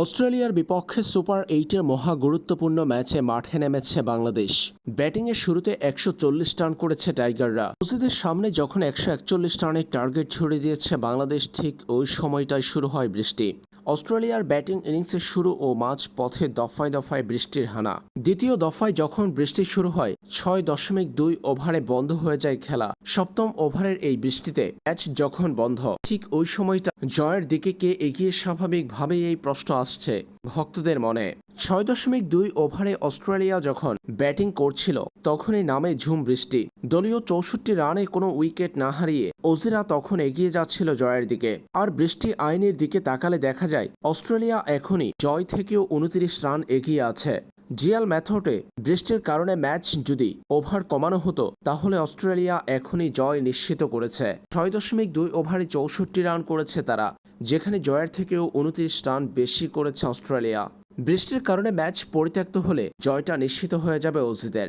অস্ট্রেলিয়ার বিপক্ষে সুপার এইটের মহা গুরুত্বপূর্ণ ম্যাচে মাঠে নেমেছে বাংলাদেশ। ব্যাটিংয়ের শুরুতে একশো চল্লিশ রান করেছে টাইগাররা। মসজিদের সামনে যখন একশো একচল্লিশ রানের টার্গেট ছড়িয়ে দিয়েছে বাংলাদেশ, ঠিক ওই সময়টাই শুরু হয় বৃষ্টি। অস্ট্রেলিয়ার ব্যাটিং ইনিংসের শুরু ও মাঝ পথে দফায় দফায় বৃষ্টির হানা। দ্বিতীয় দফায় যখন বৃষ্টি শুরু হয়, ছয় দশমিক দুই ওভারে বন্ধ হয়ে যায় খেলা। সপ্তম ওভারের এই বৃষ্টিতে ম্যাচ যখন বন্ধ, ঠিক ওই সময়টা জয়ের দিকে কে এগিয়ে স্বাভাবিকভাবেই এই প্রশ্ন আসছে। ভক্তদের মনে। ছয় দশমিক দুই ওভারে অস্ট্রেলিয়া যখন ব্যাটিং করছিল, তখনই নামে ঝুম বৃষ্টি। দলীয় চৌষট্টি রানে কোনো উইকেট না হারিয়ে ওজিরা তখন এগিয়ে যাচ্ছিল জয়ের দিকে। আর বৃষ্টি আইনের দিকে তাকালে দেখা যায়, অস্ট্রেলিয়া এখনই জয় থেকেও উনত্রিশ রান এগিয়ে আছে। জিয়াল ম্যাথডে বৃষ্টির কারণে ম্যাচ যদি ওভার কমানো হতো, তাহলে অস্ট্রেলিয়া এখনই জয় নিশ্চিত করেছে। ছয় দশমিক দুই ওভারে চৌষট্টি রান করেছে তারা। যেখানে জয়ের থেকেও উনত্রিশ রান বেশি করেছে অস্ট্রেলিয়া। বৃষ্টির কারণে ম্যাচ পরিত্যক্ত হলে জয়টা নিশ্চিত হয়ে যাবে অজিদের